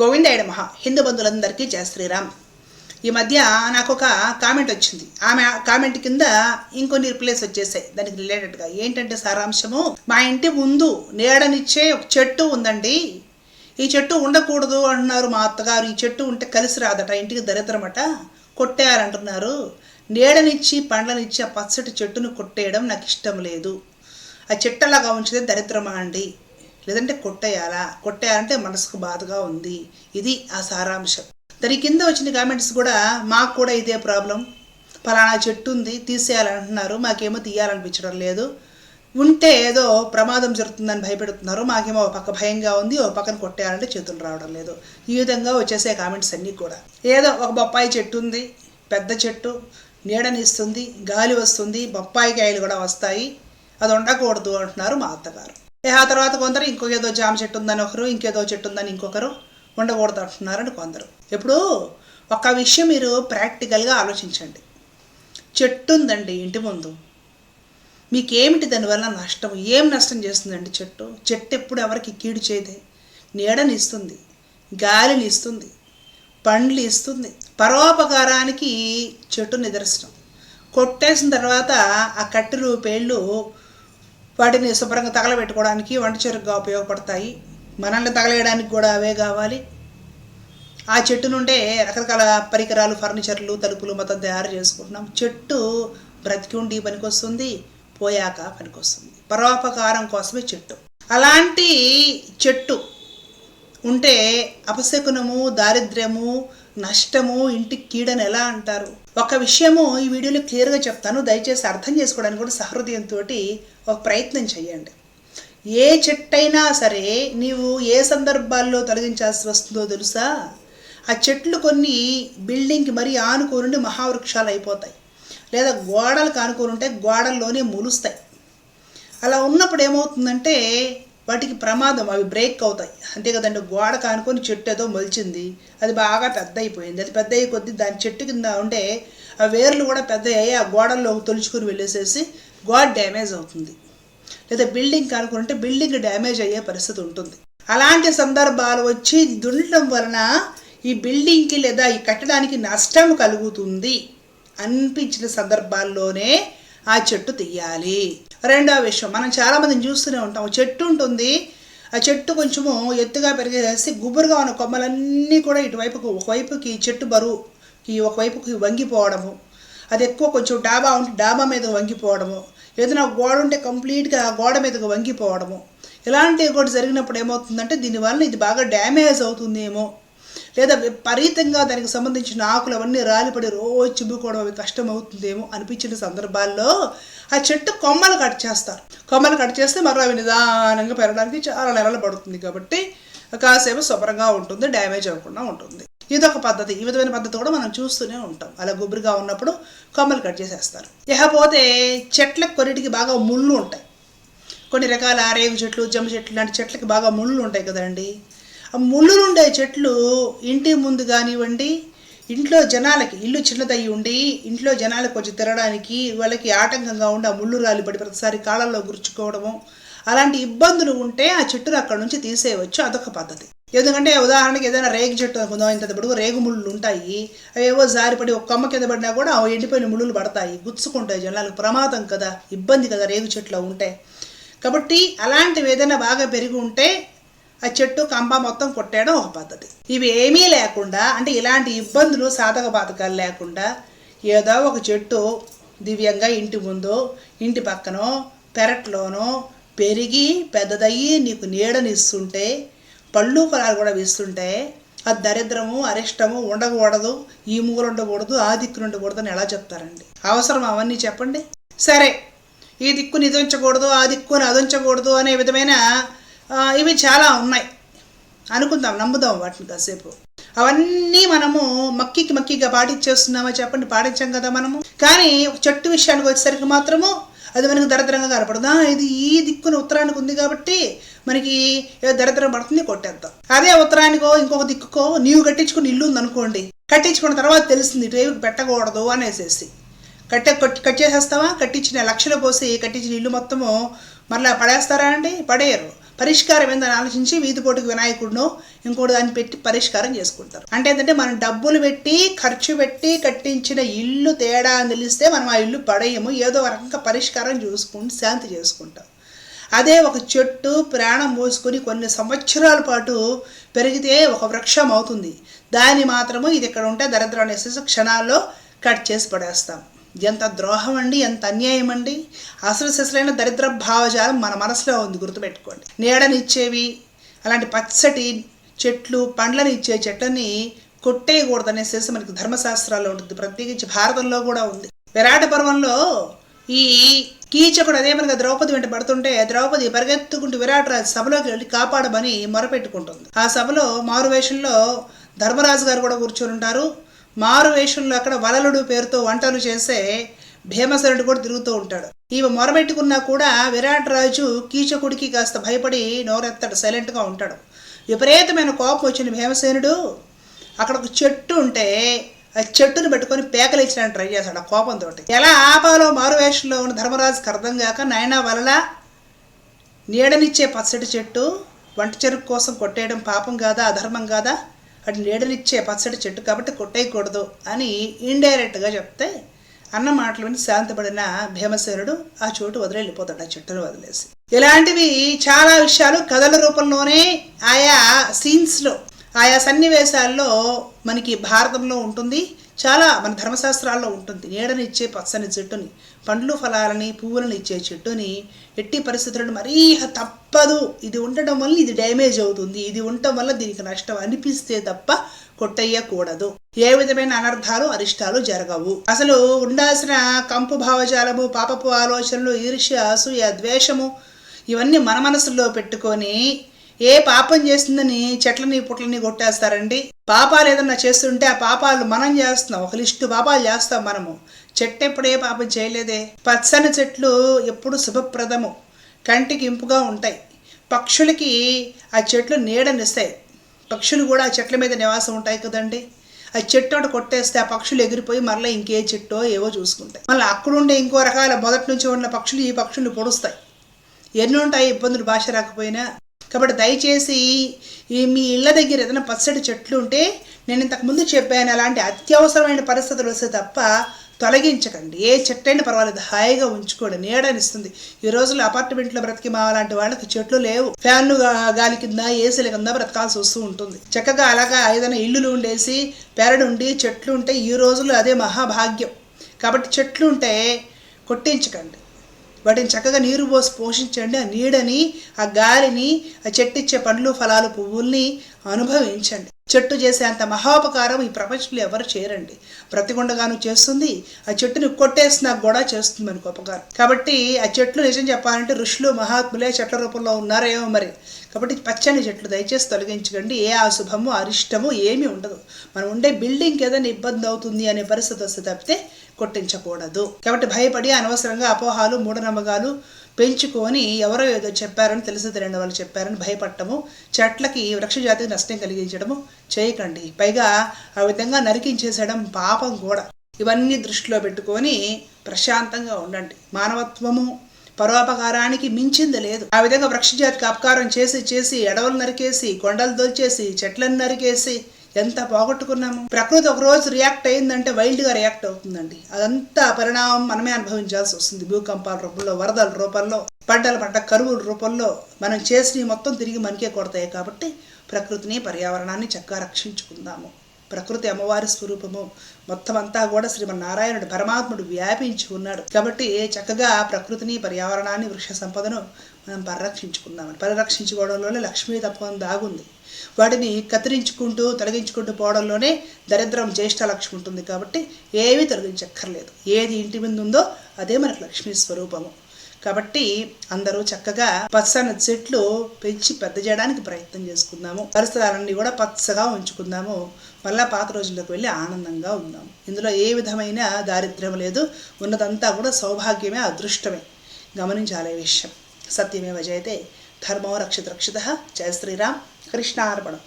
గోవిందాయుడ మహా హిందూ బంధువులందరికీ జయ శ్రీరామ్. ఈ మధ్య నాకు ఒక కామెంట్ వచ్చింది. ఆమె కామెంట్ కింద ఇంకొన్ని రిప్లైస్ వచ్చేసాయి. దానికి రిలేటెడ్గా ఏంటంటే సారాంశము మా ఇంటి ముందు నీడనిచ్చే ఒక చెట్టు ఉందండి. ఈ చెట్టు ఉండకూడదు అంటున్నారు మా అత్తగారు. ఈ చెట్టు ఉంటే కలిసి రాదట ఇంటికి దరిద్రమట. కొట్టేయాలంటున్నారు. నీడనిచ్చి పండ్లనిచ్చి ఆ పచ్చటి చెట్టును కొట్టేయడం నాకు ఇష్టం లేదు. ఆ చెట్టలాగా ఉంచితే దరిద్రమా అండి? లేదంటే కొట్టేయాలా? కొట్టేయాలంటే మనసుకు బాధగా ఉంది. ఇది ఆ సారాంశం. దాని కింద వచ్చిన కామెంట్స్ కూడా మాకు కూడా ఇదే ప్రాబ్లం. ఫలానా చెట్టు ఉంది తీసేయాలంటున్నారు. మాకేమో తీయాలనిపించడం లేదు. ఉంటే ఏదో ప్రమాదం జరుగుతుందని భయపెడుతున్నారు. మాకేమో ఒక పక్క భయంగా ఉంది ఒక పక్కన కొట్టేయాలంటే చేతులు రావడం లేదు. ఈ విధంగా వచ్చేసే కామెంట్స్ అన్నీ కూడా. ఏదో ఒక బొప్పాయి చెట్టు ఉంది పెద్ద చెట్టు నీడనిస్తుంది గాలి వస్తుంది బొప్పాయి కాయలు కూడా వస్తాయి. అది ఉండకూడదు అంటున్నారు మా అత్తగారు. ఆ తర్వాత కొందరు ఇంకొక ఏదో జామ చెట్టు ఉందని ఒకరు ఇంకేదో చెట్టు ఉందని ఇంకొకరు ఉండకూడదు అంటున్నారని కొందరు. ఇప్పుడు ఒక విషయం మీరు ప్రాక్టికల్గా ఆలోచించండి. చెట్టు ఉందండి ఇంటి ముందు. మీకేమిటి దానివల్ల నష్టం? ఏం నష్టం చేస్తుందండి చెట్టు? చెట్టు ఎప్పుడు ఎవరికి కీడు చేయదే. నీడని ఇస్తుంది గాలిని ఇస్తుంది పండ్లు ఇస్తుంది పరోపకారానికి చెట్టు నిదర్శనం. కొట్టేసిన తర్వాత ఆ కట్టెలు పేళ్ళు వాటిని శుభ్రంగా తగలబెట్టుకోవడానికి వంట చెరుకుగా ఉపయోగపడతాయి. మనల్ని తగలేయడానికి కూడా అవే కావాలి. ఆ చెట్టు నుండే రకరకాల పరికరాలు ఫర్నిచర్లు తలుపులు మొత్తం తయారు చేసుకుంటున్నాం. చెట్టు బ్రతికి ఉండి పనికొస్తుంది పోయాక పనికొస్తుంది. పరోపకారం కోసమే చెట్టు. అలాంటి చెట్టు ఉంటే అపశకునము దారిద్ర్యము నష్టము ఇంటికి కీడని ఎలా అంటారు? ఒక విషయము ఈ వీడియోలో క్లియర్గా చెప్తాను. దయచేసి అర్థం చేసుకోవడానికి కూడా సహృదయంతో ఒక ప్రయత్నం చేయండి. ఏ చెట్టైనా సరే నీవు ఏ సందర్భాల్లో తొలగించాల్సి వస్తుందో తెలుసా? ఆ చెట్లు కొన్ని బిల్డింగ్కి మరీ ఆనుకోనుండి మహావృక్షాలు అయిపోతాయి. లేదా గోడలకు ఆనుకోనుంటే ఉంటే గోడల్లోనే ములుస్తాయి అలా ఉన్నప్పుడు ఏమవుతుందంటే వాటికి ప్రమాదం అవి బ్రేక్ అవుతాయి. అంతే కదండి గోడ కానుకొని చెట్టు ఏదో మొలిచింది అది బాగా పెద్ద అయిపోయింది అది పెద్ద అయ్యే కొద్దీ దాని చెట్టు కింద ఉండే ఆ వేర్లు కూడా పెద్ద అయ్యి ఆ గోడల్లో తొలుచుకుని వెళ్ళేసేసి గోడ డ్యామేజ్ అవుతుంది. లేదా బిల్డింగ్ కానుకుంటే బిల్డింగ్ డ్యామేజ్ అయ్యే పరిస్థితి ఉంటుంది. అలాంటి సందర్భాలు వచ్చి దుండడం వలన ఈ బిల్డింగ్కి లేదా ఈ కట్టడానికి నష్టం కలుగుతుంది అనిపించిన సందర్భాల్లోనే ఆ చెట్టు తీయాలి. రెండో విషయం మనం చాలామందిని చూస్తూనే ఉంటాం. చెట్టు ఉంటుంది. ఆ చెట్టు కొంచెము ఎత్తుగా పెరిగేసి గుబురుగా ఉన్న కొమ్మలన్నీ కూడా ఇటువైపుకు ఒకవైపుకి చెట్టు బరువుకి ఒకవైపుకి వంగిపోవడము. అది ఎక్కువ కొంచెం డాబా ఉంటే డాబా మీద వంగిపోవడము. ఏదైనా గోడ ఉంటే కంప్లీట్గా ఆ గోడ మీదకు వంగిపోవడము. ఇలాంటివి కూడా జరిగినప్పుడు ఏమవుతుందంటే దీనివల్ల ఇది బాగా డ్యామేజ్ అవుతుందేమో. లేదా విపరీతంగా దానికి సంబంధించిన ఆకులు అవన్నీ రాలిపడి రోజు చిమ్ముకోవడం అవి కష్టం అవుతుందేమో అనిపించిన సందర్భాల్లో ఆ చెట్టు కొమ్మలు కట్ చేస్తారు. కొమ్మలు కట్ చేస్తే మరో అవి నిదానంగా పెరగడానికి చాలా నెలలు పడుతుంది కాబట్టి కాసేపు శుభ్రంగా ఉంటుంది డ్యామేజ్ అవ్వకుండా ఉంటుంది. ఇదొక పద్ధతి. ఈ విధమైన పద్ధతి కూడా మనం చూస్తూనే ఉంటాం. అలా గుబురుగా ఉన్నప్పుడు కొమ్మలు కట్ చేసేస్తారు. ఇకపోతే చెట్లకు కొన్నిటికి బాగా ముళ్ళు ఉంటాయి. కొన్ని రకాల రేగు చెట్లు జమ్మ చెట్లు లాంటి చెట్లకి బాగా ముళ్ళు ఉంటాయి కదండి. ఆ చెట్లు ఇంటి ముందు కానివ్వండి ఇంట్లో జనాలకి ఇల్లు చిన్నదయ్యి ఉండి ఇంట్లో జనాలకు కొంచెం తిరగడానికి వాళ్ళకి ఆటంకంగా ఉండి ఆ ముళ్ళు రాలిపడి ప్రతిసారి కాళ్ళల్లో గుర్చుకోవడము అలాంటి ఇబ్బందులు ఉంటే ఆ చెట్టును అక్కడ నుంచి తీసేయవచ్చు. అదొక పద్ధతి. ఎందుకంటే ఉదాహరణకి ఏదైనా రేగు చెట్టు అనుకుందాం ఇంత పొడుగు రేగు ముళ్ళు ఉంటాయి. అవేవో జారిపడి ఒక కొమ్మ కింద పడినా కూడా ఆ ఎండిపోయిన ముళ్ళు పడతాయి. గుచ్చుకుంటాయి జనాలకు. ప్రమాదం కదా ఇబ్బంది కదా రేగు చెట్లు ఉంటే. కాబట్టి అలాంటివి ఏదైనా బాగా పెరిగి ఉంటే ఆ చెట్టు కంప మొత్తం కొట్టేయడం ఒక పద్ధతి. ఇవి ఏమీ లేకుండా అంటే ఇలాంటి ఇబ్బందులు సాధక బాధకాలు లేకుండా ఏదో ఒక చెట్టు దివ్యంగా ఇంటి ముందు ఇంటి పక్కనో పెరట్లోనో పెరిగి పెద్దదయ్యి నీకు నీడనిస్తుంటే పళ్ళు ఫలాలు కూడా ఇస్తుంటే ఆ దరిద్రము అరిష్టము ఉండకూడదు ఈ మూలు ఉండకూడదు ఆ దిక్కును ఉండకూడదు అని ఎలా చెప్తారండి? అవసరం అవన్నీ చెప్పండి? సరే ఈ దిక్కుని ఇది ఉంచకూడదు ఆ దిక్కుని అదుంచకూడదు అనే విధమైన ఇవి చాలా ఉన్నాయి. అనుకుందాం నమ్ముదాం వాటిని కాసేపు. అవన్నీ మనము మక్కికి మక్కిగా పాటించేస్తున్నామా చెప్పండి పాటించాం కదా మనము. కానీ ఒక చెట్టు విషయానికి వచ్చేసరికి మాత్రము అది మనకు దరిద్రంగా కనపడదు. ఇది ఈ దిక్కున ఉత్తరానికి ఉంది కాబట్టి మనకి ఏదో దరిద్రం పడుతుంది కొట్టేద్దాం. అదే ఉత్తరానికో ఇంకొక దిక్కుకో నీవు కట్టించుకుని ఇల్లు ఉందనుకోండి. కట్టించుకున్న తర్వాత తెలిసింది ఇటు పెట్టకూడదు అనేసేసి. కట్టే కట్ కట్ చేసేస్తావా? కట్టించిన లక్షలు పోసి కట్టించిన ఇల్లు మొత్తము మరలా పడేస్తారా అండి? పడేయరు. పరిష్కారం ఏందని ఆలోచించి వీధిపోటుకు వినాయకుడినో ఇంకోటి దాన్ని పెట్టి పరిష్కారం చేసుకుంటారు. అంటే ఏంటంటే మనం డబ్బులు పెట్టి ఖర్చు పెట్టి కట్టించిన ఇల్లు తేడా అని తెలిస్తే మనం ఆ ఇల్లు పడేయము ఏదో రకంగా పరిష్కారం చూసుకుంటూ శాంతి చేసుకుంటాం. అదే ఒక చెట్టు ప్రాణం పోసుకొని కొన్ని సంవత్సరాల పాటు పెరిగితే ఒక వృక్షం అవుతుంది. దాన్ని మాత్రము ఇది ఇక్కడ ఉంటే దరిద్రం అనేసి క్షణాల్లో కట్ చేసి పడేస్తాం. ఎంత ద్రోహం అండి ఎంత అన్యాయం అండి అసలు సిసలైన దరిద్ర భావజాలం మన మనసులో ఉంది గుర్తుపెట్టుకోండి. నీడనిచ్చేవి అలాంటి పచ్చటి చెట్లు పండ్లను ఇచ్చే చెట్లని కొట్టేయకూడదనేసి మనకి ధర్మశాస్త్రాల్లో ఉంటుంది. ప్రత్యేకించి భారతంలో కూడా ఉంది. విరాట పర్వంలో ఈ కీచకుడు అదే మనకి ద్రౌపది వెంట పడుతుంటే ద్రౌపది పరిగెత్తుకుంటూ విరాటరాజు సభలోకి వెళ్ళి కాపాడమని మొరపెట్టుకుంటుంది. ఆ సభలో మారు వేషంలో ధర్మరాజు గారు కూడా కూర్చొని ఉంటారు. మారు వేషంలో అక్కడ వలలుడు పేరుతో వంటలు చేసే భీమసరుడు కూడా తిరుగుతూ ఉంటాడు. ఈమె మొరబెట్టుకున్నా కూడా విరాట్ రాజు కీచకుడికి కాస్త భయపడి నోరెత్తాడు సైలెంట్గా ఉంటాడు. విపరీతమైన కోపం వచ్చిన భీమసేనుడు. అక్కడ ఒక చెట్టు ఉంటే ఆ చెట్టును పెట్టుకొని పేకలు ట్రై చేశాడు ఆ కోపంతో ఎలా ఆపాలో మారువేషంలో ఉన్న ధర్మరాజుకి అర్థం కాక నాయనా వలల నీడనిచ్చే పచ్చడి చెట్టు వంట చెరుకు కోసం కొట్టేయడం పాపం కాదా అధర్మం కాదా? అటు నీడనిచ్చే పచ్చడి చెట్టు కాబట్టి కొట్టేయకూడదు అని ఇండైరెక్ట్గా చెప్తే అన్న మాటలు విని శాంతపడిన భీమసేనుడు ఆ చోటు వదిలి వెళ్ళిపోతాడు ఆ చెట్టును వదిలేసి. ఇలాంటివి చాలా విషయాలు కథల రూపంలోనే ఆయా సీన్స్లో ఆయా సన్నివేశాల్లో మనకి భారతంలో ఉంటుంది. చాలా మన ధర్మశాస్త్రాల్లో ఉంటుంది. నీడనిచ్చే పచ్చని చెట్టుని పండ్లు ఫలాలని పువ్వులను ఇచ్చే చెట్టుని ఎట్టి పరిస్థితులను మరీ తప్పదు. ఇది ఉండటం వల్ల ఇది డ్యామేజ్ అవుతుంది. ఇది ఉండటం వల్ల దీనికి నష్టం అనిపిస్తే తప్ప కొట్టయ్యకూడదు ఏ విధమైన అనర్థాలు అరిష్టాలు జరగవు. అసలు ఉండాల్సిన కంపు భావజాలము పాపపు ఆలోచనలు ఈర్ష్య అసూయ ద్వేషము ఇవన్నీ మన మనసులో పెట్టుకొని ఏ పాపం చేస్తుందని చెట్లని పుట్లని కొట్టేస్తారండి? పాపాలు ఏదన్నా చేస్తుంటే ఆ పాపాలు మనం చేస్తున్నాం. ఒక లిస్టు పాపాలు చేస్తాం మనము. చెట్టు ఎప్పుడే పాపం చేయలేదే? పచ్చని చెట్లు ఎప్పుడు శుభప్రదము. కంటికి ఇంపుగా ఉంటాయి. పక్షులకి ఆ చెట్లు నీడనిస్తాయి పక్షులు కూడా ఆ చెట్ల మీద నివాసం ఉంటాయి కదండి. ఆ చెట్టు ఒకటి కొట్టేస్తే ఆ పక్షులు ఎగిరిపోయి మళ్ళీ ఇంకే చెట్టో ఏవో చూసుకుంటాయి. మళ్ళీ అక్కడుండే ఇంకో రకాల మొదటి నుంచి ఉన్న పక్షులు ఈ పక్షులు పొడుస్తాయి. ఎన్ని ఉంటాయి? ఇబ్బందులు భాష రాకపోయినా కాబట్టి దయచేసి ఈ మీ ఇళ్ళ దగ్గర ఏదైనా పచ్చడి చెట్లు ఉంటే నేను ఇంతకుముందు చెప్పాను అలాంటి అత్యవసరమైన పరిస్థితులు వస్తే తప్ప తొలగించకండి. ఏ చెట్టైనా పర్వాలేదు హాయిగా ఉంచుకోండి. నీడనిస్తుంది ఈ రోజుల్లో అపార్ట్మెంట్లో బ్రతికి మా లాంటి వాళ్ళకి చెట్లు లేవు. ఫ్యాన్లు గాలి కింద ఏసీల కింద బ్రతకాల్సి వస్తూ ఉంటుంది. చక్కగా అలాగా ఏదైనా ఇల్లులు ఉండేసి పెరడు ఉండి చెట్లు ఉంటే ఈ రోజుల్లో అదే మహాభాగ్యం. కాబట్టి చెట్లు ఉంటే కొట్టించకండి. వాటిని చక్కగా నీరు పోసి పోషించండి. ఆ నీడని ఆ గాలిని ఆ చెట్టు ఇచ్చే పండ్లు ఫలాలు పువ్వుల్ని అనుభవించండి. చెట్టు చేసే అంత మహోపకారం ఈ ప్రపంచంలో ఎవరు చేయరండి. బ్రతికొండగాను చేస్తుంది. ఆ చెట్టుని కొట్టేసిన కూడా చేస్తుంది మనకు ఉపకారం. కాబట్టి ఆ చెట్లు నిజం చెప్పాలంటే ఋషులు మహాత్ములే చెట్ల రూపంలో ఉన్నారేమో మరి. కాబట్టి పచ్చని చెట్లు దయచేసి తొలగించకండి. ఏ అశుభము అరిష్టము ఏమీ ఉండదు. మనం ఉండే బిల్డింగ్కి ఏదైనా ఇబ్బంది అవుతుంది అనే పరిస్థితి వస్తే తప్పితే కొట్టించకూడదు. కాబట్టి భయపడి అనవసరంగా అపోహాలు మూఢనమ్మకాలు పెంచుకొని ఎవరో ఏదో చెప్పారని తెలిసి తెలియని వాళ్ళు చెప్పారని భయపడటము చెట్లకి వృక్షజాతికి నష్టం కలిగించడము చేయకండి. పైగా ఆ విధంగా నరికించేసేయడం పాపం కూడా. ఇవన్నీ దృష్టిలో పెట్టుకొని ప్రశాంతంగా ఉండండి. మానవత్వము పరోపకారానికి మించింది లేదు. ఆ విధంగా వృక్షజాతికి అపకారం చేసి చేసి ఎడవలు నరికేసి కొండలు దొల్చేసి చెట్లను నరికేసి ఎంత పోగొట్టుకున్నాము? ప్రకృతి ఒక రోజు రియాక్ట్ అయిందంటే వైల్డ్గా రియాక్ట్ అవుతుందండి. అదంతా పరిణామం మనమే అనుభవించాల్సి వస్తుంది. భూకంపాల రూపంలో వరదల రూపంలో పంటల పంట కరువుల రూపంలో మనం చేసినవి మొత్తం తిరిగి మనకే కొడతాయి కాబట్టి ప్రకృతిని పర్యావరణాన్ని చక్కగా రక్షించుకుందాము. ప్రకృతి అమ్మవారి స్వరూపము మొత్తం అంతా కూడా శ్రీమన్నారాయణుడు పరమాత్ముడు వ్యాపించి ఉన్నాడు. కాబట్టి చక్కగా ప్రకృతిని పర్యావరణాన్ని వృక్ష సంపదను మనం పరిరక్షించుకుందామని పరిరక్షించుకోవడంలోనే లక్ష్మీ తత్వం దాగుంది. వాటిని కత్తిరించుకుంటూ తొలగించుకుంటూ పోవడంలోనే దరిద్రం జ్యేష్ఠ లక్ష్మి ఉంటుంది కాబట్టి ఏమీ తొలగించక్కర్లేదు. ఏది ఇంటి ముందు ఉందో అదే మనకు లక్ష్మీ స్వరూపము. కాబట్టి అందరూ చక్కగా పచ్చని చెట్లు పెంచి పెద్ద చేయడానికి ప్రయత్నం చేసుకుందాము. పరిసరాలన్నీ కూడా పచ్చగా ఉంచుకుందాము. మళ్ళా పాత రోజుల్లోకి వెళ్ళి ఆనందంగా ఉందాము. ఇందులో ఏ విధమైన దారిద్ర్యం లేదు. ఉన్నదంతా కూడా సౌభాగ్యమే అదృష్టమే. గమనించాలే విషయం. సత్యమేవ జయతే. ధర్మో రక్షిత రక్షిత. జయ శ్రీరామ్. కృష్ణార్పణం.